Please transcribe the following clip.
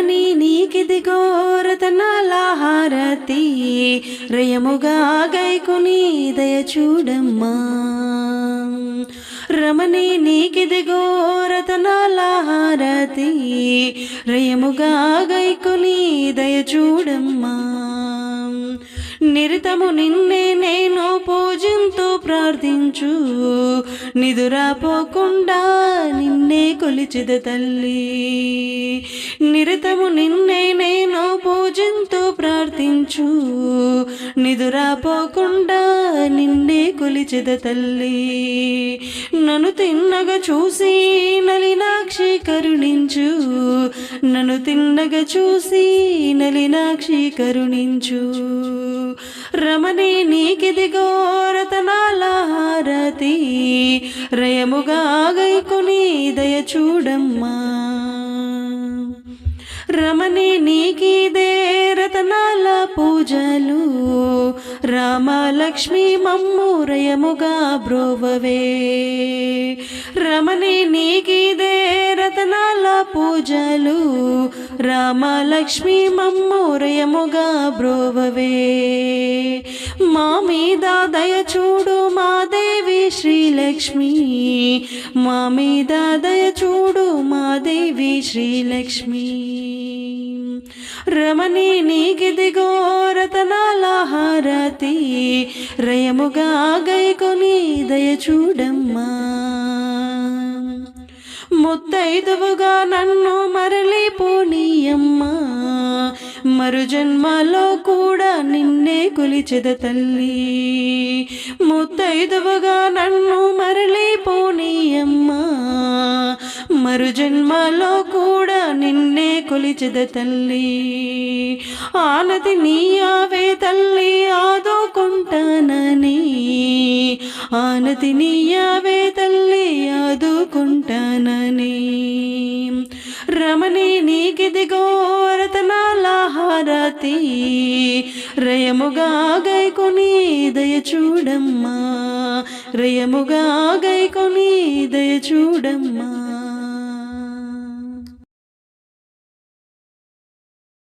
రమణి నీకిదిగో రతనాల హారతి రయముగా గైకుని దయ చూడమ్మా. రమణి నీకిదిగో రతనాల హారతి రయముగా గైకుని దయ చూడమ్మా. నిరతము నిన్నే నేను పూజింతూ ప్రార్థించు. నిదురాపోకుండా నిన్నే కొలిచిద తల్లి. నిరతము నిన్నే నేను పూజంతో ప్రార్థించు. నిదురాపోకుండా నిన్నే కొలిచిద తల్లి. నన్ను తిన్నగా చూసి నలినాక్షి కరుణించు. నన్ను తిన్నగా చూసి నలినాక్షి కరుణించు. రమణి నీకిదిగో రతనాల హారతి రయముగా గైకుని దయ చూడమ్మా. రమణి నీకిదే రతనాల పూజలు రామలక్ష్మి మమ్ము రయముగా బ్రోవవే. రమణి నీకిదే రతనాల పూజలు రామలక్ష్మి మమ్ము రయముగా బ్రోవవే. మా మీద దయ చూడు శ్రీలక్ష్మి. మా మీద దయ చూడు మా దేవి శ్రీలక్ష్మి. రమణి నీకిదిగో రతనాల హారతి. రయముగా గైకొని దయ చూడమ్మా. ముత్తైదువుగా నన్ను మరలి పోనీయమ్మా. మరు జన్మలో కూడా నిన్నే కొలిచెద తల్లి. ముత్తైదువుగా నన్ను మరు జన్మలో కూడా నిన్నే కొలిచెద తల్లి. ఆనతి నీయావే తల్లి ఆదుకుంటానని ఆనతి నీయావే తల్లి ఆదుకుంటానని రమణి నీకిదిగో రతనాల రయముగా గైకొని దయ చూడమ్మా. రయముగా గైకొని దయ చూడమ్మా.